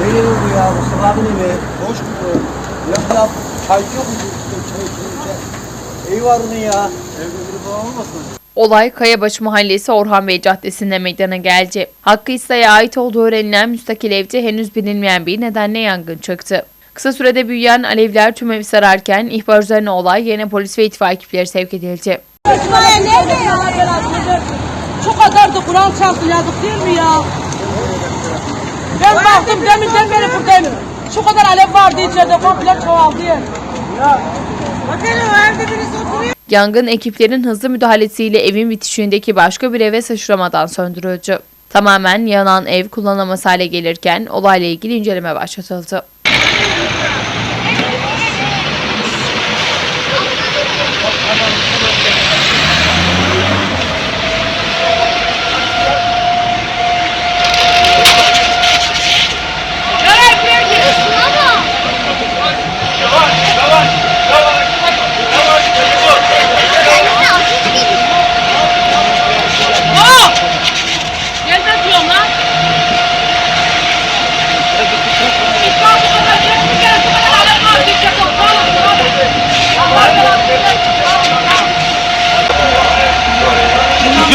Ne geliyor bu ya? Ne be? Boş mu bu? Ya çay yok mu? Çay içiyor. Evi var onun ya. Evde biri falan olmasın? Olay Kayabaşı Mahallesi Orhan Bey Caddesi'nde meydana geldi. Hakkı İsa'ya ait olduğu öğrenilen müstakil evde henüz bilinmeyen bir nedenle yangın çıktı. Kısa sürede büyüyen alevler tüm evi sararken ihbar üzerine olay yerine polis ve itfaiye ekipleri sevk edildi. Kadar da Kur'an çarptı yazık değil mi ya? Ben baktım deminden beri buradayım. Şu kadar alev vardı içeride komple çoğaldı yer. O evde birisi oturuyor. Yangın ekiplerin hızlı müdahalesiyle evin bitişiğindeki başka bir eve sıçramadan söndürüldü. Tamamen yanan ev kullanılamaz hale gelirken olayla ilgili inceleme başlatıldı.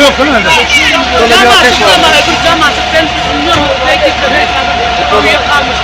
Yok değil mi? Böyle bir ateş var. Cam açık. Ben bilmiyorum. Belki de. Uyuyakalmış.